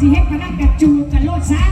สิเฮ็ดพนักกระจูกันโลดซะ